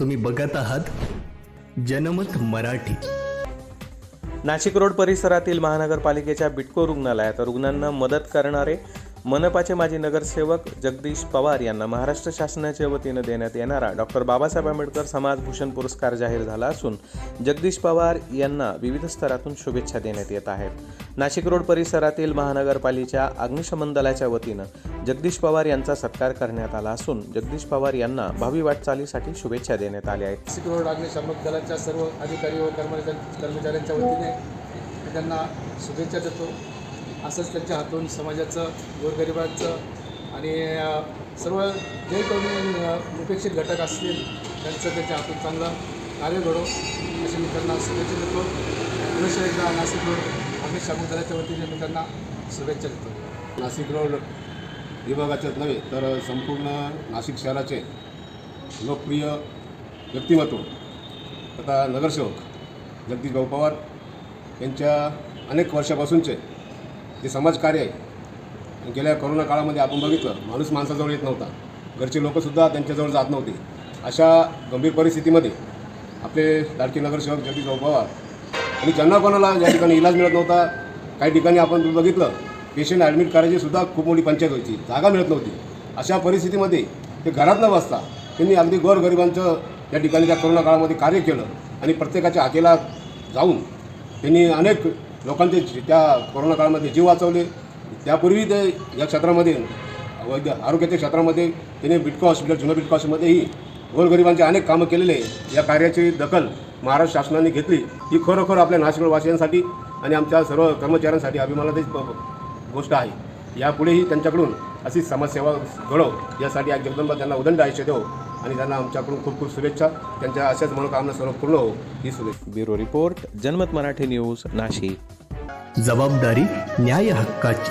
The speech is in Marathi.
तुम्ही बघत आहात जनमत मराठी. नाशिक रोड परिसरातील महानगरपालिकेच्या बिटको रुग्णालयात रुग्णांना मदत करणारे मनपाचे माजी नगरसेवक जगदीश पवार यांना महाराष्ट्र शासनाच्या वतीनं देण्यात येणारा डॉक्टर बाबासाहेब आंबेडकर समाजभूषण पुरस्कार जाहीर झाला असून जगदीश पवार यांना विविध स्तरातून शुभेच्छा देण्यात येत आहेत. नाशिक रोड परिसरातील महानगरपालिकेच्या अग्निशमन दलाच्या वतीनं जगदीश पवार यांचा सत्कार करण्यात आला असून जगदीश पवार यांना भावी वाटचालीसाठी शुभेच्छा देण्यात आल्या आहेत. नाशिक रोड अग्निशमन दलाच्या सर्व अधिकारी व कर्मचाऱ्यांच्या वतीने त्यांना शुभेच्छा देतो. असंच त्यांच्या हातून समाजाचं गोरगरिबांचं आणि सर्व जे कोणी उपेक्षित घटक असतील त्यांचं त्यांच्या हातून चांगलं कार्य घडो असे मी त्यांना शुभेच्छा देतो. पुरुष एकदा नाशिक रोड अग्निशामक दलाच्या वतीने मी त्यांना शुभेच्छा देतो. नाशिक रोड विभागाच्याच नव्हे तर संपूर्ण नाशिक शहराचे लोकप्रिय व्यक्तिमत्व तथा नगरसेवक जगदीश भाऊ पवार यांच्या अनेक वर्षापासूनचे जे समाजकार्य आहे. गेल्या करोना काळामध्ये आपण बघितलं माणूस माणसाजवळ येत नव्हता. घरचे लोकंसुद्धा त्यांच्याजवळ जात नव्हते. अशा गंभीर परिस्थितीमध्ये आपले लाडके नगरसेवक जगदीश भाऊ पवार आणि ज्यांना कोणाला या ठिकाणी इलाज मिळत नव्हता काही ठिकाणी आपण बघितलं पेशंट ॲडमिट करायची सुद्धा खूप मोठी पंचायत व्हायची जागा मिळत नव्हती. अशा परिस्थितीमध्ये ते घरात न बसता त्यांनी अगदी गोरगरिबांचं या ठिकाणी त्या करोना काळामध्ये कार्य केलं आणि प्रत्येकाच्या हाकेला जाऊन त्यांनी अनेक लोकांचे त्या कोरोना काळामध्ये जीव वाचवले. त्यापूर्वी ते या क्षेत्रामध्ये वैद्य आरोग्याच्या क्षेत्रामध्ये त्यांनी बिटको हॉस्पिटल जुन्या बिटको हॉस्पिटलमध्येही गोरगरिबांचे अनेक कामं केलेले. या कार्याची दखल महाराष्ट्र शासनाने घेतली. ही खरोखर आपल्या नाशिकवासियांसाठी आणि आमच्या सर्व कर्मचाऱ्यांसाठी अभिमानाची गोष्ट आहे. यापुढेही त्यांच्याकडून अशी समाजसेवा घडव यासाठी आज जगदंबा त्यांना उदंड आयुष्य देव. आणि त्यांना आमच्याकडून खूप खूप शुभेच्छा. त्यांच्या अशाच मनोकामना सर्व पूर्ण हो. ही शुभेच्छा. ब्युरो रिपोर्ट जनमत मराठी न्यूज नाशिक. जबाबदारी न्याय हक्काची.